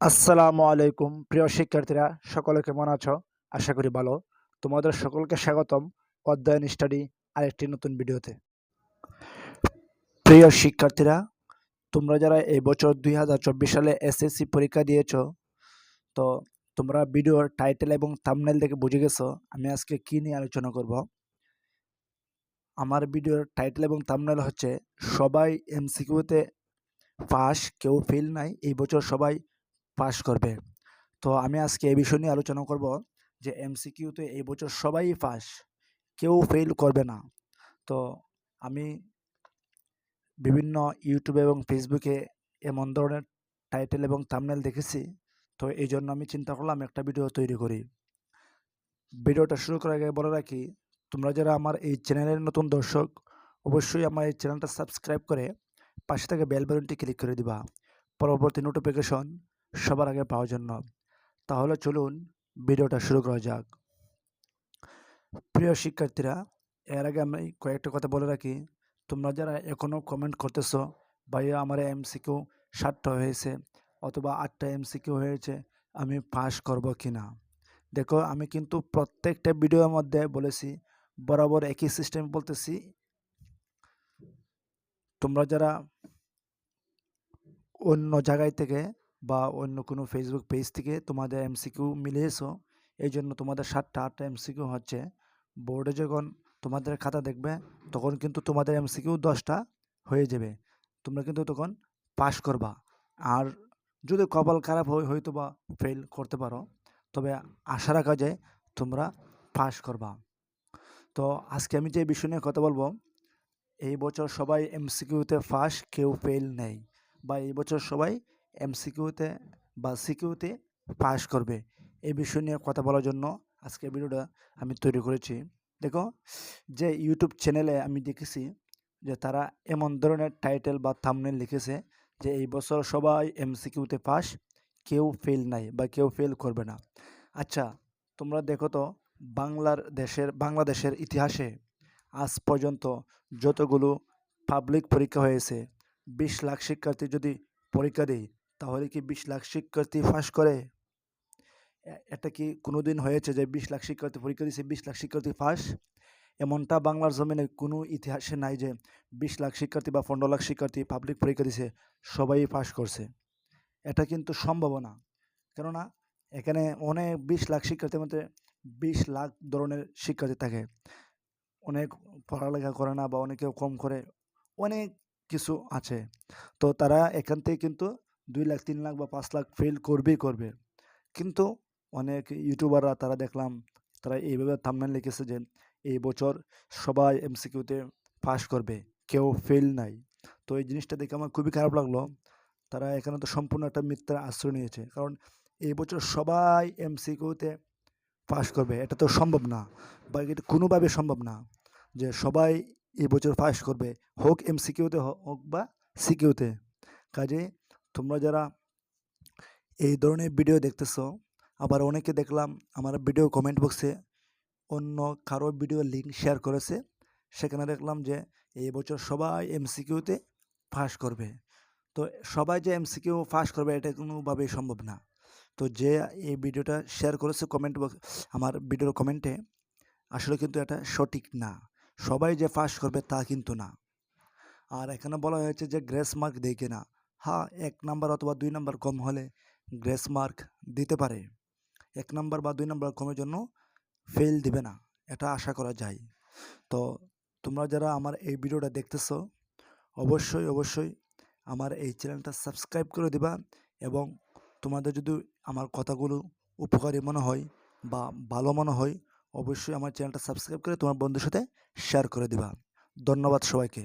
আসসালামু আলাইকুম, প্রিয় শিক্ষার্থীরা, সকলে কেমন আছো? আশা করি ভালো। তোমাদের সকলকে স্বাগতম অধ্যয়ন স্টাডি আরেকটি নতুন ভিডিওতে। প্রিয় শিক্ষার্থীরা, তোমরা যারা এই বছর দুই হাজার চব্বিশ সালে এসএসসি পরীক্ষা দিয়েছ, তো তোমরা ভিডিওর টাইটেল এবং থাম্বনেল দেখে বুঝে গেছো আমি আজকে কি নিয়ে আলোচনা করব। আমার ভিডিওর টাইটেল এবং থাম্বনেল হচ্ছে, সবাই এমসিকিউতে পাস, কেউ ফেল নাই, এই বছর সবাই পাস করবে। তো আমি আজকে এই বিষয় নিয়ে আলোচনা করব যে এমসিকিউতে এই বছর সবাই পাস কেউ ফেল করবে না। তো আমি বিভিন্ন ইউটিউবে এবং ফেসবুকে এমন ধরনের টাইটেল এবং থাম্বনেল দেখেছি, তো এই জন্য আমি চিন্তা করলাম একটা ভিডিও তৈরি করি। ভিডিওটা শুরু করার আগে বলে রাখি, তোমরা যারা আমার এই চ্যানেলের নতুন দর্শক, অবশ্যই আমার এই চ্যানেলটা সাবস্ক্রাইব করে পাশে থেকে বেল বাটনটি ক্লিক করে দিবা। পরবর্তী নোটিফিকেশন সবার আগে পাওয়ার জন্য। তাহলে চলুন ভিডিওটা শুরু করা যাক। প্রিয় শিক্ষার্থীরা, এর আগে আমি কয়েকটা কথা বলে রাখি। তোমরা যারা এখনও কমেন্ট করতেছো, ভাইয়া আমার এমসিকিউ সাতটা হয়েছে অথবা আটটা এমসিকিউ হয়েছে, আমি পাস করব কি না দেখো, আমি কিন্তু প্রত্যেকটা ভিডিওর মধ্যে বলেছি, বরাবর একই সিস্টেম বলতেছি। তোমরা যারা অন্য জায়গায় থেকে বা অন্য কোনো ফেসবুক পেজ থেকে তোমাদের এমসিকিউ মিলিয়েছো এই জন্য তোমাদের সাতটা আটটা এমসিকিউ হচ্ছে। বোর্ডে যখন তোমাদের খাতা দেখবে, তখন কিন্তু তোমাদের এমসিকিউ দশটা হয়ে যাবে। তোমরা কিন্তু তখন পাস করবা। আর যদি কপাল খারাপ হয়, হয়তো বা ফেল করতে পারো। তবে আশা রাখা যায়, তোমরা পাস করবা। তো আজকে আমি যে বিষয় নিয়ে কথা বলব, এই বছর সবাই এমসিকিউতে ফাঁস কেউ ফেল নেই। বা এই বছর সবাই এমসিকিউতে বা সিকিউতে পাস করবে। এই বিষয় নিয়ে কথা বলার জন্য আজকে ভিডিওটা আমি তৈরি করেছি। দেখো, যে ইউটিউব চ্যানেলে আমি দেখেছি যে তারা এমন ধরনের টাইটেল বা থামনেল লিখেছে যে এই বছর সবাই এমসিকিউতে পাস কেউ ফেল নাই বা কেউ ফেল করবে না। আচ্ছা তোমরা দেখো তো বাংলার দেশের, বাংলাদেশের ইতিহাসে আজ পর্যন্ত যতগুলো পাবলিক পরীক্ষা হয়েছে, বিশ লাখ শিক্ষার্থী যদি পরীক্ষা দেয় তাহলে কি বিশ লাখ শিক্ষার্থী ফাঁস করে? এটা কি কোনো দিন হয়েছে যে বিশ লাখ শিক্ষার্থী, পরীক্ষা দিয়েছে বিশ লাখ শিক্ষার্থী ফাঁস? এমনটা বাংলার জমিনে কোনো ইতিহাসে নাই যে বিশ লাখ শিক্ষার্থী বা পনেরো লাখ শিক্ষার্থী পাবলিক পরীক্ষা দিছে, সবাই পাস করছে। এটা কিন্তু সম্ভব না কেননা এখানে অনেক বিশ লাখ শিক্ষার্থীর মধ্যে বিশ লাখ ধরনের শিক্ষার্থী থাকে। অনেক পড়ালেখা করে না বা অনেকেও কম করে, অনেক কিছু আছে। তো তারা এখান থেকে কিন্তু দুই লাখ, তিন লাখ বা পাঁচ লাখ ফেল করবেই করবে। কিন্তু অনেক ইউটিউবাররা তারা দেখলাম, তারা এইভাবে থামনাল লিখেছে যে, এই বছর সবাই এমসিকিউতে পাস করবে, কেউ ফেল নাই। তো এই জিনিসটা দেখে আমার খুবই খারাপ লাগল। তারা এখানে তো সম্পূর্ণ একটা মিথ্যার আশ্রয় নিয়েছে। কারণ এই বছর সবাই এমসিকিউতে পাস করবে, এটা তো সম্ভব না বা এটা কোনোভাবে সম্ভব না যে সবাই এই বছর পাস করবে, হোক এমসিকিউতে হোক বা সিকিউতে কাজে তোমরা যারা এই ধরনের ভিডিও দেখতেছো, আবার অনেকে দেখলাম আমার ভিডিও কমেন্ট বক্সে অন্য কারও ভিডিও লিঙ্ক শেয়ার করেছে। সেখানে দেখলাম যে এই বছর সবাই এমসিকিউতে পাস করবে। তো সবাই যে এমসিকিউ পাস করবে, এটা কোনোভাবেই সম্ভব না। তো যে এই ভিডিওটা শেয়ার করেছে কমেন্ট বক্স আমার ভিডিওর কমেন্টে আসলে কিন্তু এটা সঠিক না। সবাই যে পাস করবে তা কিন্তু না। আর এখানে বলা হয়েছে যে গ্রেস মার্ক দেয় কিনা। হ্যাঁ এক নাম্বার অথবা দুই নাম্বার কম হলে গ্রেস মার্ক দিতে পারে। এক নাম্বার বা দুই নাম্বার কমের জন্য ফেল দিবে না, এটা আশা করা যায়। তো তোমরা যারা আমার এই ভিডিওটা দেখতেছো, অবশ্যই অবশ্যই আমার এই চ্যানেলটা সাবস্ক্রাইব করে দিবা এবং তোমাদের যদি আমার কথাগুলো উপকারী মনে হয় বা ভালো মনে হয়, অবশ্যই আমার চ্যানেলটা সাবস্ক্রাইব করে তোমার বন্ধুর সাথে শেয়ার করে দিবা। ধন্যবাদ সবাইকে।